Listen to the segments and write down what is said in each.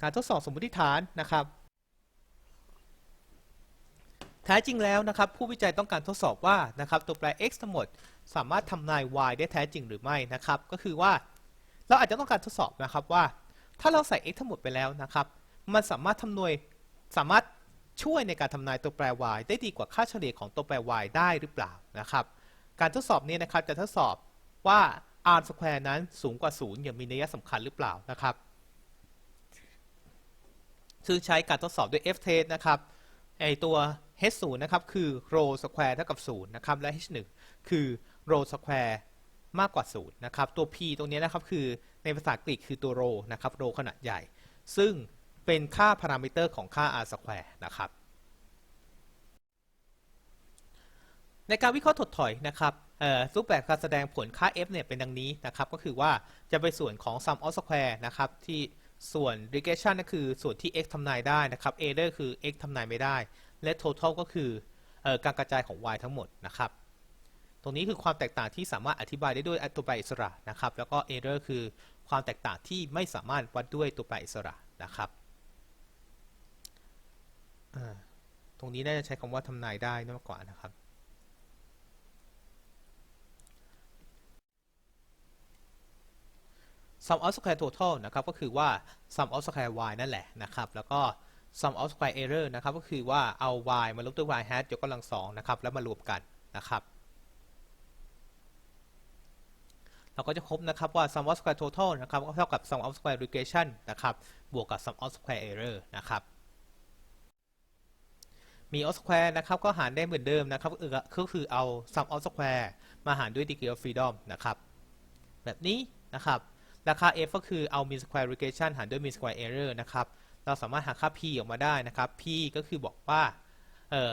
การทดสอบสมมติฐานนะครับ แท้จริงแล้วนะครับ ผู้วิจัยต้องการทดสอบว่านะครับตัวแปร x ทั้งหมดสามารถทำนาย y ได้แท้จริงหรือไม่นะครับ ก็คือว่าเราอาจจะต้องการทดสอบนะครับว่า ถ้าเราใส่ x ทั้งหมดไปแล้วนะครับ มันสามารถทำนวยสามารถช่วยในการทำนายตัวแปร y ได้ดีกว่าค่าเฉลี่ยของตัวแปร y ได้หรือเปล่านะครับ การทดสอบนี้นะครับจะทดสอบว่า r square นั้นสูงกว่า 0 อย่างมีนัยสำคัญหรือเปล่านะครับ ซึ่งใช้การทดสอบด้วย f test นะครับไอตัว h 0 นะครับคือ row square เท่ากับ 0 นะครับ และ h 1 คือ row square มากกว่า 0 นะครับ ตัว p ตรงนี้นะครับคือในภาษาอังกฤษคือตัว row นะครับ row ขนาดใหญ่ ซึ่งเป็นค่าพารามิเตอร์ของค่า r square นะครับ ในการวิเคราะห์ถดถอยนะครับรูปแบบการแสดงผลค่า f เนี่ยเป็นดังนี้นะครับ ก็คือว่าจะไปส่วนของ sum of square นะครับที่ ส่วน regression ก็คือส่วนที่ x ทำนายได้นะครับ error คือ x ทำนายไม่ได้ และ total ก็คืออการกระจายของ y ทั้งหมดนะครับ ตรงนี้คือความแตกต่างที่สามารถอธิบายได้ด้วยตัวแปรอิสระนะครับ แล้วก็ error คือความแตกต่างที่ไม่สามารถวัดด้วยตัวแปรอิสระนะครับตรงนี้น่าจะใช้คำว่าทำนายได้มากกว่านะครับ sum of square total นะครับก็คือว่า sum of square y นั่นแหละนะครับ แล้วก็ sum of square error นะครับก็คือว่าเอา y มาลบด้วย y hat ยกกำลังสองนะครับแล้วมารวมกันนะครับเราก็จะพบนะครับว่า sum of square total นะครับก็เท่ากับ sum of square regression นะครับบวกกับ sum of square error นะครับมี o square นะครับก็หารได้เหมือนเดิมนะครับก็คือเอา sum of square มาหารด้วย degree of freedom นะครับแบบนี้นะครับ ราคา f ก็คือเอา mean square regression หารด้วย mean square error นะครับ เราสามารถหาค่า p ออกมาได้นะครับ p ก็คือบอกว่า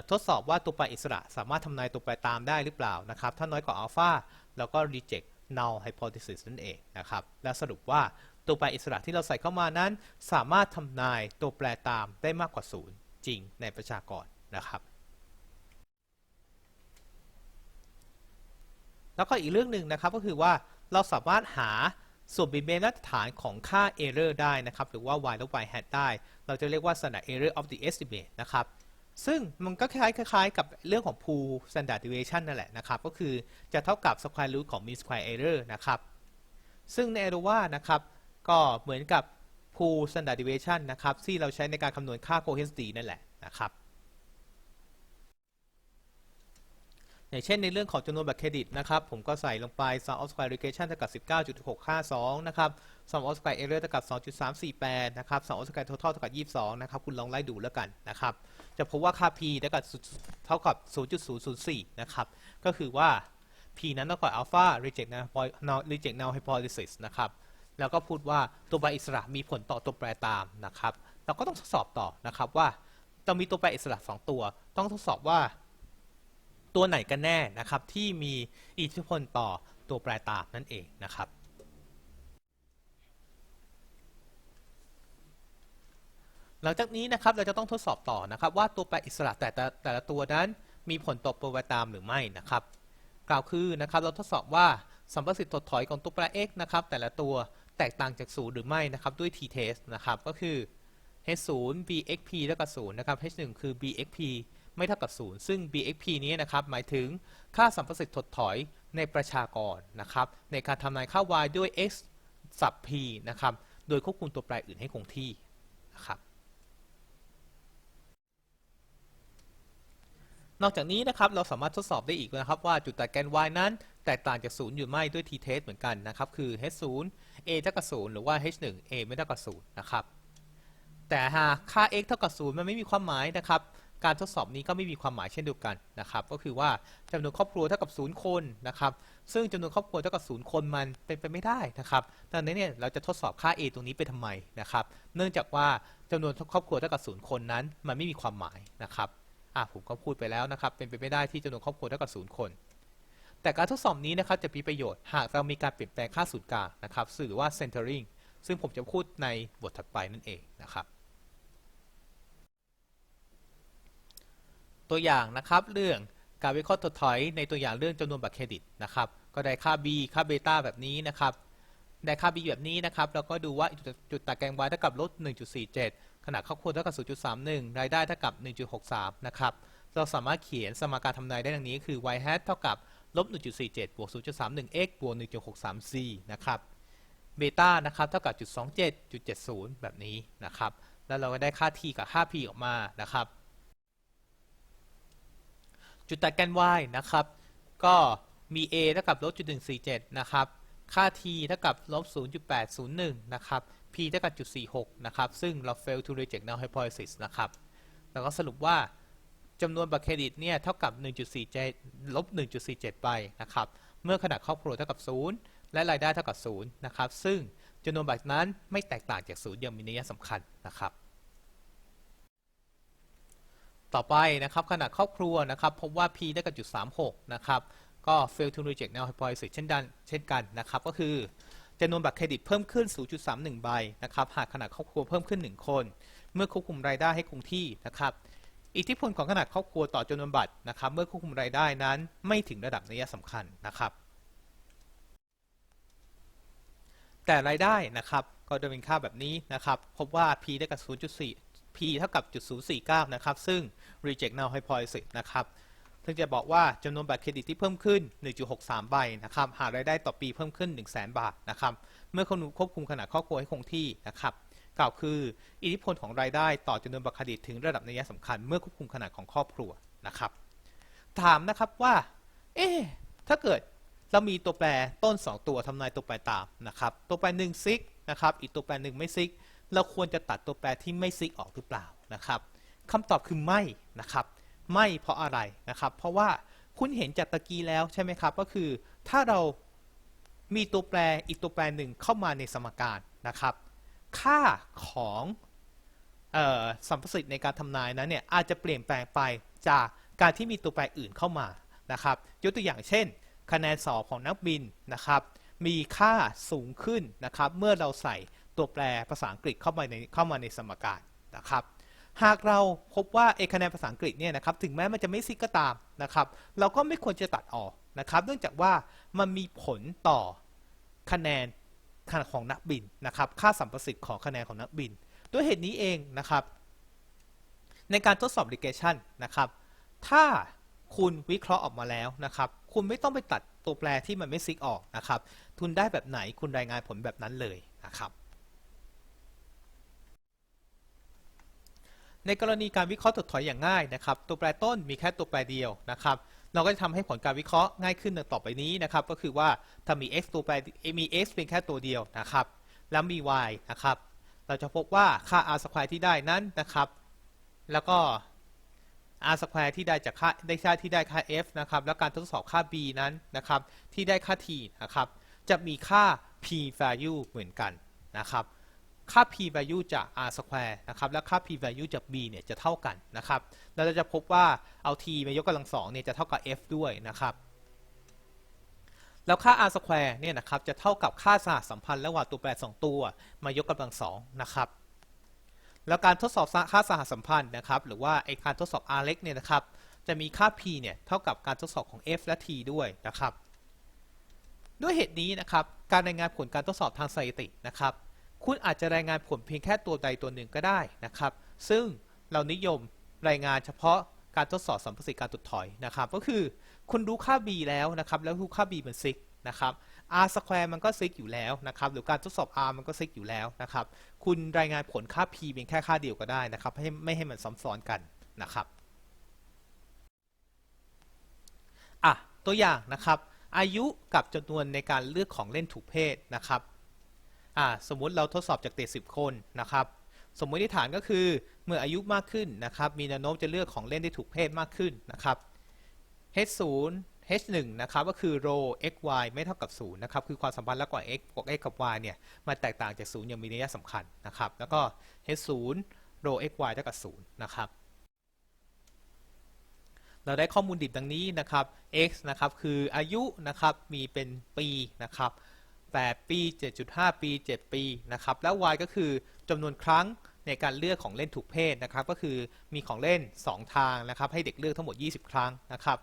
ทดสอบว่าตัวแปรอิสระสามารถทำนายตัวแปรตามได้หรือเปล่านะครับ ถ้าน้อยกว่าอัลฟาเราก็ reject null hypothesis นั่นเองนะครับ และสรุปว่าตัวแปรอิสระที่เราใส่เข้ามานั้น สามารถทำนายตัวแปรตามได้มากกว่า 0 จริงในประชากรนะครับ แล้วก็อีกเรื่องหนึ่งนะครับก็คือว่าเราสามารถหา ส่วนบินเบนมาตรฐานของค่า error ได้นะครับ หรือว่า y และ y hat ได้ เราจะเรียกว่า standard error of the estimate นะครับ ซึ่งมันก็คล้ายๆกับเรื่องของ pool standard deviation นั่นแหละนะครับ ก็คือจะเท่ากับ square root ของ mean square error นะครับ ซึ่งใน a r o w a นะครับ ก็เหมือนกับ pool standard deviation นะครับ ที่เราใช้ในการคำนวณค่า coherence นั่นแหละนะครับ อย่างเช่นในเรื่องของจำนวนบัตรเครดิตนะครับ ผมก็ใส่ลงไป sum of square regression เท่ากับ 19.652 นะครับ sum of square error เท่ากับ 2.348 นะครับ sum of square total เท่ากับ 22 นะครับ คุณลองไล่ดูแล้วกันนะครับ จะพบว่าค่า p เท่ากับเท่ากับ 0.004 นะครับ ก็คือว่า p นั้นเท่ากับ alpha reject null reject null hypothesis นะครับ แล้วก็พูดว่าตัวแปรอิสระมีผลต่อตัวแปรตามนะครับ เราก็ต้องทดสอบต่อนะครับว่าต้องมีตัวแปรอิสระ 2 ตัว ต้องทดสอบว่า ตัวไหนกันแน่นะครับที่มีอิทธิพลต่อตัวแปรตามนั่นเองนะครับหลังจากนี้นะครับเราจะต้องทดสอบต่อนะครับว่าตัวแปรอิสระแต่ละแต่ละตัวนั้นมีผลต่อตัวแปรตามหรือไม่นะครับ กล่าวคือนะครับเราทดสอบว่าสัมประสิทธิ์ถดถอยของตัวแปร x นะครับแต่ละตัวแตกต่างจาก0หรือไม่นะครับด้วย t test นะครับก็คือ h 0 bxp เท่ากับ0นะครับ h 1คือ bxp ไม่เท่ากับ 0 ซึ่ง bxp นี้นะครับหมายถึงค่าสัมประสิทธิ์ถดถอยในประชากรนะครับในการทำนายค่า y ด้วย x sub p นะครับโดยควบคุมตัวแปรอื่นให้คงที่นะครับนอกจากนี้นะครับเราสามารถทดสอบได้อีกนะครับว่าจุดตัดแกน y นั้น แตกต่างจาก0หรือไม่ด้วย t test เหมือนกันนะครับคือ h 0 a เท่ากับ 0 หรือว่า h 1 a ไม่เท่ากับ 0 นะครับแต่หากค่า x เท่ากับ 0 มันไม่มีความหมายนะครับ การทดสอบนี้ก็ไม่มีความหมายเช่นเดียวกันนะครับ ก็คือว่าจำนวนครอบครัวเท่ากับ 0 คนนะครับ ซึ่งจำนวนครอบครัวเท่ากับ 0 คนมันเป็นไปไม่ได้นะครับ ดังนั้นเนี่ยเราจะทดสอบค่า a ตรงนี้ไปทำไมนะครับ เนื่องจากว่าจำนวนครอบครัวเท่ากับ 0 คนนั้น มันไม่มีความหมายนะครับอะผมก็พูดไปแล้วนะครับ เป็นไปไม่ได้ที่จำนวนครอบครัวเท่ากับ 0 คน แต่การทดสอบนี้นะครับจะมีประโยชน์หากเรามีการเปลี่ยนแปลงค่าศูนย์กลางนะครับหรือว่า centering ซึ่งผมจะพูดในบทถัดไปนั่นเองนะครับ ตัวอย่างนะครับเรื่องการวิเคราะห์ถดถอยในตัวอย่างเรื่องจำนวนบัตรเครดิตนะครับก็ได้ค่า b ค่าเบต้าแบบนี้นะครับได้ค่า b แบบนี้นะครับเราก็ดูว่าจุดตัดแกน y เท่ากับลบ1.47 ขนาดครอบครัวเท่ากับ 0.31 รายได้เท่ากับ 1.63 นะครับเราสามารถเขียนสมการทำนายได้ดังนี้คือ y hat เท่ากับลบ1.47บวก0.31 x บวก1.63 c นะครับเบต้านะครับเท่ากับจุด27จุด70 แบบนี้นะครับแล้วเราก็ได้ค่า t กับค่า p ออกมานะครับ จุดตัดแกน y นะครับ ก็มี a เท่ากับลบจุด147นะครับ ค่า t เท่ากับลบ0.801นย์หนึ่งนะครับ p เท่ากับจุด46นะครับ ซึ่งเรา fail to reject null hypothesis นะครับ แล้วก็สรุปว่าจำนวนบัตรเครดิตเนี่ยเท่ากับ 1.47ลบ1.47 ไปนะครับ เมื่อขนาดครอบครัวเท่ากับ 0 และรายได้เท่ากับ 0 นะครับ ซึ่งจำนวนบัตรนั้นไม่แตกต่างจาก 0 อย่างมีนัยสำคัญนะครับ ต่อไปนะครับขนาดครอบครัวนะครับพบว่า p ได้กับจุด 36 นะครับ ก็ fail to reject null hypothesis เช่นกันเช่นกันนะครับ ก็คือจำนวนบัตรเครดิตเพิ่มขึ้น 0.31 ใบนะครับหากขนาดครอบครัวเพิ่มขึ้น 1 คน เมื่อควบคุมรายได้ให้คงที่นะครับ อิทธิพลของขนาดครอบครัวต่อจำนวนบัตรนะครับ เมื่อควบคุมรายได้นั้นไม่ถึงระดับนัยสำคัญนะครับ แต่รายได้นะครับก็จะเป็นค่าแบบนี้นะครับ พบว่า p ได้กับ 0.4 p เท่ากับจุด049 นะครับ ซึ่ง reject null hypothesis นะครับ ซึ่งจะบอกว่าจำนวนบัตรเครดิตที่เพิ่มขึ้น 1.63 ใบนะครับ หารายได้ต่อปีเพิ่มขึ้น 100,000 บาทนะครับ เมื่อควบคุมขนาดครอบครัวให้คงที่นะครับกล่าวคือ อิทธิพลของรายได้ต่อจำนวนบัตรเครดิตถึงระดับนัยสำคัญ เมื่อควบคุมขนาดของครอบครัวนะครับ ถามนะครับว่า เอ๊ถ้าเกิดเรามีตัวแปรต้น 2 ตัวทำนายตัวแปรตามนะครับ ตัวแปร1ซิกนะครับ อีกตัวแปรหนึ่งไม่ซิก เราควรจะตัดตัวแปรที่ไม่ซิกออกหรือเปล่านะครับคำตอบคือไม่นะครับ ไม่เพราะอะไรนะครับ เพราะว่าคุณเห็นจากตะกี้แล้วใช่ไหมครับ ก็คือถ้าเรามีตัวแปรอีกตัวแปรหนึ่งเข้ามาในสมการนะครับ ค่าของออสัมประสิทธิ์ในการทำนายนั้นเนี่ยอาจจะเปลี่ยนแปลงไปจากการที่มีตัวแปรอื่นเข้ามานะครับยกตัวอย่างเช่น คะแนนสอบของนักบินนะครับ มีค่าสูงขึ้นนะครับ เมื่อเราใส่ ตัวแปรภาษาอังกฤษเข้ามาในเข้ามาในสมการนะครับ หากเราพบว่าเอคะแนนภาษาอังกฤษเนี่ยนะครับถึงแม้มันจะไม่ซิกก็ตามนะครับ เราก็ไม่ควรจะตัดออกนะครับ เนื่องจากว่ามันมีผลต่อคะแนนของนักบินนะครับ ค่าสัมประสิทธิ์ของคะแนนของนักบิน ด้วยเหตุนี้เองนะครับ ในการทดสอบ regression นะครับ ถ้าคุณวิเคราะห์ออกมาแล้วนะครับ คุณไม่ต้องไปตัดตัวแปรที่มันไม่ซิกออกนะครับ คุณได้แบบไหนคุณรายงานผลแบบนั้นเลยนะครับ ในกรณีการวิเคราะห์ถดถอยอย่างง่ายนะครับ ตัวแปรต้นมีแค่ตัวแปรเดียวนะครับเราก็จะทำให้ผลการวิเคราะห์ง่ายขึ้นดังต่อไปนี้นะครับ ก็คือว่าถ้ามี x ตัวแปรมี x เป็นแค่ตัวเดียวนะครับ แล้วมี y นะครับ เราจะพบว่าค่า r square ที่ได้นั้นนะครับ แล้วก็ r square ที่ได้จากค่าได้ค่าที่ได้ค่า f นะครับ แล้วการทดสอบค่า b นั้นนะครับ ที่ได้ค่า t นะครับ จะมีค่า p value เหมือนกันนะครับ ค่า p value จาก r square นะครับและค่า p value จาก b เนี่ยจะเท่ากันนะครับแล้วเราจะพบว่าเอา t มายกกำลังสองเนี่ยจะเท่ากับ f ด้วยนะครับแล้วค่า r square เนี่ยนะครับจะเท่ากับค่าสหสัมพันธ์ระหว่างตัวแปร 2 ตัว มายกกำลังสองนะครับแล้วการทดสอบค่าสหสัมพันธ์นะครับหรือว่าไอการทดสอบ r เล็กเนี่ยนะครับจะมีค่า p เนี่ยเท่ากับการทดสอบของ f และ t ด้วยนะครับด้วยเหตุนี้นะครับการรายงานผลการทดสอบทางสถิตินะครับ คุณอาจจะรายงานผลเพียงแค่ตัวใดตัวหนึ่งก็ได้นะครับ ซึ่งเรานิยมรายงานเฉพาะการทดสอบสัมประสิทธิ์การถดถอยนะครับ ก็คือคุณรู้ค่า b แล้วนะครับ แล้วรู้ค่า b มันซิกนะครับ r square มันก็ซิกอยู่แล้วนะครับหรือการทดสอบ r มันก็ซิกอยู่แล้วนะครับ คุณรายงานผลค่า p เพียงแค่ค่าเดียวก็ได้นะครับให้ไม่ให้มันซ้ำซ้อนกันนะครับอะตัวอย่างนะครับ อายุกับจำนวนในการเลือกของเล่นถูกเพศนะครับ อ่าสมมุติเราทดสอบจากเด็ก10 คนนะครับ สมมติฐานก็คือเมื่ออายุมากขึ้นนะครับ มีแนวโน้มจะเลือกของเล่นได้ถูกเพศมากขึ้นนะครับ h 0 h 1นะครับก็คือ r x y ไม่เท่ากับ 0 นะครับ คือความสัมพันธ์ระหว่าง x บวก x กับ y เนี่ยมันแตกต่างจาก 0 อย่างมีนัยสำคัญนะครับ แล้วก็ h 0 r x y เท่ากับ 0 นะครับเราได้ข้อมูลดิบดังนี้นะครับ x นะครับคืออายุนะครับ มีเป็นปีนะครับ 8 ปี 7.5 ปี 7 ปีนะครับแล้ว y ก็คือจำนวนครั้งในการเลือกของเล่นถูกเพศนะครับ ก็คือมีของเล่น 2 ทางนะครับ ให้เด็กเลือกทั้งหมด 20 ครั้งนะครับ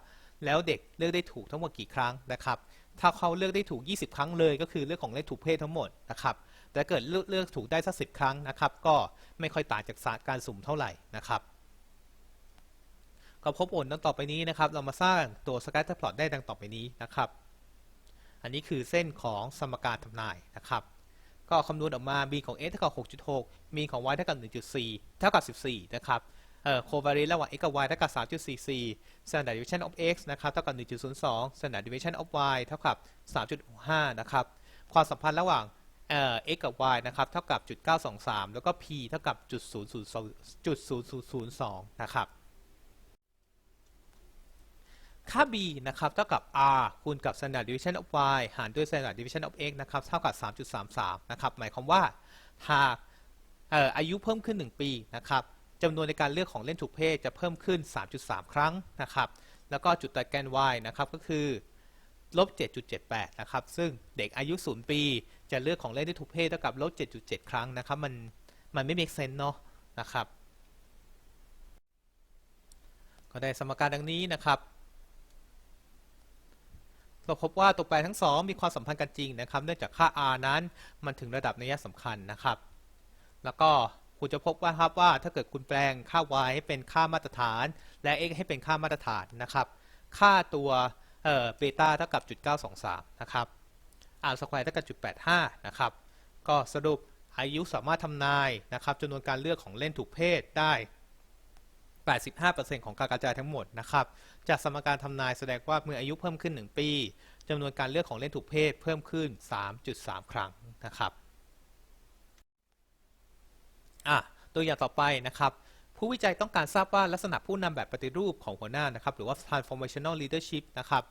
แล้วเด็กเลือกได้ถูกทั้งหมดกี่ครั้งนะครับ ถ้าเขาเลือกได้ถูก 20 ครั้งเลย ก็คือเรื่องของเลขถูกเพศทั้งหมดนะครับแต่เกิดเลือกเลือกถูกได้สักสิครั้งนะครับ ก็ไม่ค่อยต่างจากการสุ่มเท่าไหร่นะครับก็พบผลดังต่อไปนี้นะครับ เรามาสร้างตัวส scatter plot ได้ดังต่อไปนี้นะครับ อันนี้คือเส้นของสมการทำนายนะครับ ก็คำนวณออกมา b ของ x เท่ากับ 6.6 m ของ y เท่ากับ 1.4 เท่ากับ 14 นะครับเอ่อ covariance ระหว่าง x กับ y เท่ากับ 3.44 standard deviation of x นะครับเท่ากับ 1.02 standard deviation of y เท่ากับ 3.5 นะครับ ความสัมพันธ์ระหว่างเอ่อ x กับ y นะครับเท่ากับ 0.923 แล้วก็ p เท่ากับ .0002 นะครับ ค่า b นะครับเท่ากับ r คูณกับ standard deviation of y หารด้วย standard deviation of x นะครับเท่ากับ 3.33 นะครับ หมายความว่าหากเอ่อายุเพิ่มขึ้น 1 ปีนะครับจำนวนในการเลือกของเล่นถูกเพศจะเพิ่มขึ้น 3.3 ครั้งนะครับ แล้วก็จุดตัดแกน y นะครับก็คือลบ 7.78 นะครับ ซึ่งเด็กอายุ 0 ปี จะเลือกของเล่นที่ถูกเพศเท่ากับลบ 7.7 ครั้งนะครับ มัน มันไม่ make sense เนาะนะครับ ก็ได้สมการดังนี้นะครับ เราพบว่าตัวแปรทั้งสองมีความสัมพันธ์กันจริงนะครับ เนื่องจากค่า r นั้นมันถึงระดับนัยสำคัญนะครับ แล้วก็คุณจะพบว่าครับว่าถ้าเกิดคุณแปลงค่า y ให้เป็นค่ามาตรฐาน และ x ให้เป็นค่ามาตรฐานนะครับ ค่าตัวเอ่อเบต้าเท่ากับจุด923 นะครับ r สแควร์เท่ากับจุด85 นะครับ ก็สรุปอายุสามารถทำนายนะครับจำนวนการเลือกของเล่นถูกเพศได้ 85%ของการกระจายทั้งหมดนะครับจากสมการทำนายแสดงว่าเมื่ออายุเพิ่มขึ้น 1 ปีจำนวนการเลือกของเล่นถูกเพศเพิ่มขึ้น 3.3 ครั้งนะครับอะตัวอย่างต่อไปนะครับ ผู้วิจัยต้องการทราบว่าลักษณะผู้นำแบบปฏิรูปของหัวหน้านะครับหรือว่า transformational leadership นะครับ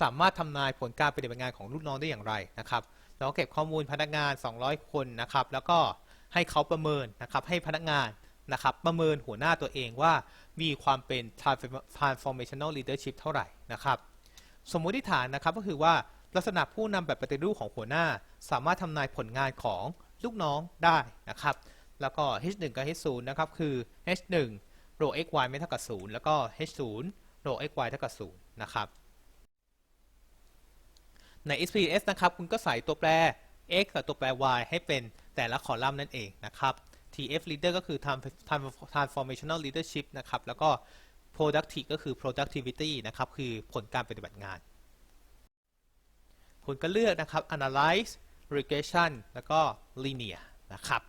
สามารถทำนายผลการปฏิบัติงานของลูกน้องได้อย่างไรนะครับเราเก็บข้อมูลพนักงาน 200 คนนะครับ แล้วก็ให้เขาประเมินนะครับ ให้พนักงาน นะครับประเมินหัวหน้าตัวเองว่ามีความเป็น transformational leadership เท่าไหร่นะครับสมมุติฐานนะครับก็คือว่าลักษณะผู้นำแบบปฏิรูปของหัวหน้า สามารถทำนายผลงานของลูกน้องได้นะครับแล้วก็ h1 กับ h0 นะครับคือ h1 rho xy ไม่เท่ากับ 0 แล้วก็ h0 rho xy เท่ากับ 0 นะครับใน SPSS นะครับ คุณก็ใส่ตัวแปร x กับตัวแปร y ให้เป็นแต่ละคอลัมน์นั่นเองนะครับ TF leader ก็คือ transformational leadership นะครับ แล้วก็ productive ก็คือ productivity นะครับ คือผลการปฏิบัติงานคุณก็เลือกนะครับ analyze regression แล้วก็ linear นะครับ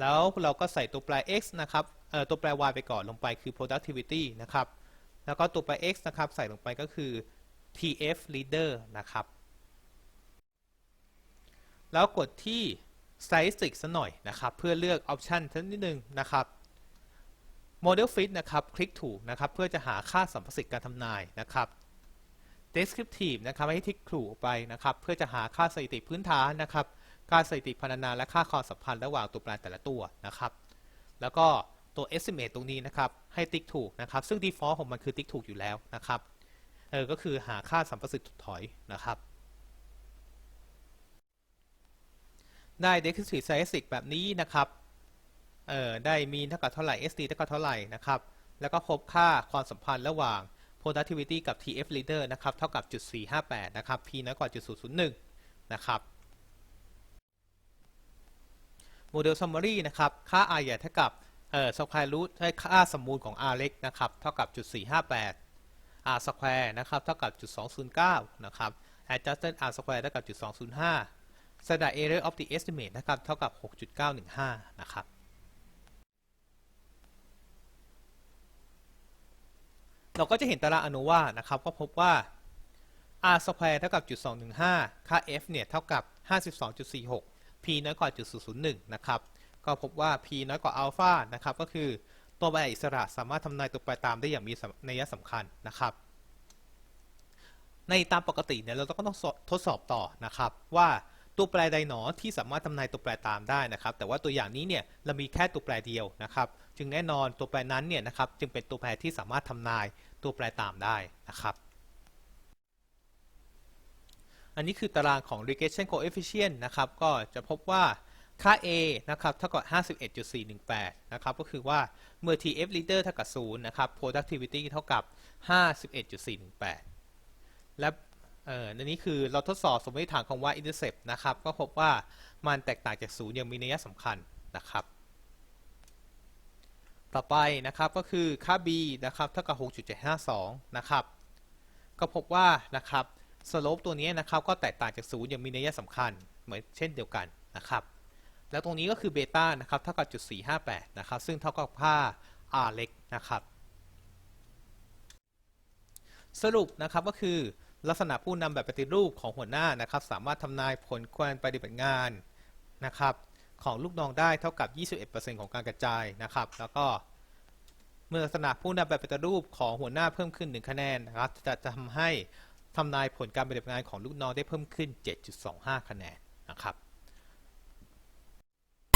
แล้วเราก็ใส่ตัวแปร x นะครับเอ่อตัวแปร y ไปก่อนลงไปคือ productivity นะครับ แล้วก็ตัวแปร x นะครับ ใส่ลงไปก็คือ tf leader นะครับ แล้วกดที่ statistics ซะหน่อยนะครับเพื่อเลือก option ทันิดนึงนะครับ model fit นะครับคลิกถูกนะครับเพื่อจะหาค่าสัมประสิทธิ์การทำนายนะครับ descriptive นะครับให้ทิกถูกไปนะครับเพื่อจะหาค่าสถิติพื้นฐานนะครับค่าสถิติพรรณนาและค่าความสัมพันธ์ระหว่างตัวแปรแต่ละตัวนะครับแล้วก็ตัว estimate ตรงนี้นะครับให้ติ๊กถูกนะครับซึ่ง default ของมันคือติ๊กถูกอยู่แล้วนะครับเออก็คือหาค่าสัมประสิทธิ์ถดถอยนะครับ ได้ descriptive statistic แบบนี้นะครับ เออได้มีเท่ากับเท่าไหร่ SD เท่ากับเท่าไหร่นะครับ แล้วก็พบค่าความสัมพันธ์ระหว่าง productivity กับ TF leader นะครับ เท่ากับจุด458 นะครับ P น้อยกว่าจุด001 นะครับโมเดล summary นะครับ ค่า r ใหญ่เท่ากับเอ่อ square root ให้ค่าสมมูลของ r เล็กนะครับ เท่ากับจุด458 r square นะครับ เท่ากับจุด209 นะครับ adjusted r square เท่ากับจุด205 standard error of the estimate นะครับ เท่ากับ 6.915 นะครับ เราก็จะเห็นตารางอนุว่านะครับ ก็พบว่า r square เท่ากับจุด215 ค่า f เนี่ย เท่ากับ 52.46 p น้อยกว่าจุด001 นะครับ ก็พบว่า p น้อยกว่าอัลฟานะครับ ก็คือตัวแปรอิสระสามารถทำนายตัวแปรตามได้อย่างมีนัยสำคัญนะครับในตามปกติเนี่ยเราก็ต้องทดสอบต่อนะครับว่า ตัวแปรใดหนอที่สามารถทำนายตัวแปรตามได้นะครับ แต่ว่าตัวอย่างนี้เนี่ยเรามีแค่ตัวแปรเดียวนะครับ จึงแน่นอนตัวแปรนั้นเนี่ยนะครับจึงเป็นตัวแปรที่สามารถทำนายตัวแปรตามได้นะครับ อันนี้คือตารางของ regression coefficient นะครับ ก็จะพบว่าค่า a นะครับเท่ากับ 51.418 นะครับ ก็คือว่าเมื่อ tf leader เท่ากับ 0 นะครับ productivity เท่ากับ 51.418 และ เอ่อในนี้คือเราทดสอบสมมติฐานของ y intercept นะครับ ก็พบว่ามันแตกต่างจากศูนย์อย่างมีนัยสำคัญนะครับ ต่อไปนะครับก็คือค่า b นะครับเท่ากับ 6.752 นะครับ ก็พบว่านะครับสโลปตัวนี้นะครับก็แตกต่างจากศูนย์อย่างมีนัยสำคัญเหมือนเช่นเดียวกันนะครับ แล้วตรงนี้ก็คือเบต้านะครับเท่ากับจุด458 นะครับ ซึ่งเท่ากับค่า r เล็กนะครับ สรุปนะครับก็คือ ลักษณะผู้นำแบบปฏิรูปของหัวหน้านะครับ สามารถทำนายผลการปฏิบัติงานนะครับ ของลูกน้องได้เท่ากับ 21%ของการกระจายนะครับ แล้วก็เมื่อลักษณะผู้นำแบบปฏิรูปของหัวหน้าเพิ่มขึ้น 1 คะแนนนะครับจะทำให้ทำนายผลการปฏิบัติงานของลูกน้องได้เพิ่มขึ้น 7.25 คะแนนนะครับ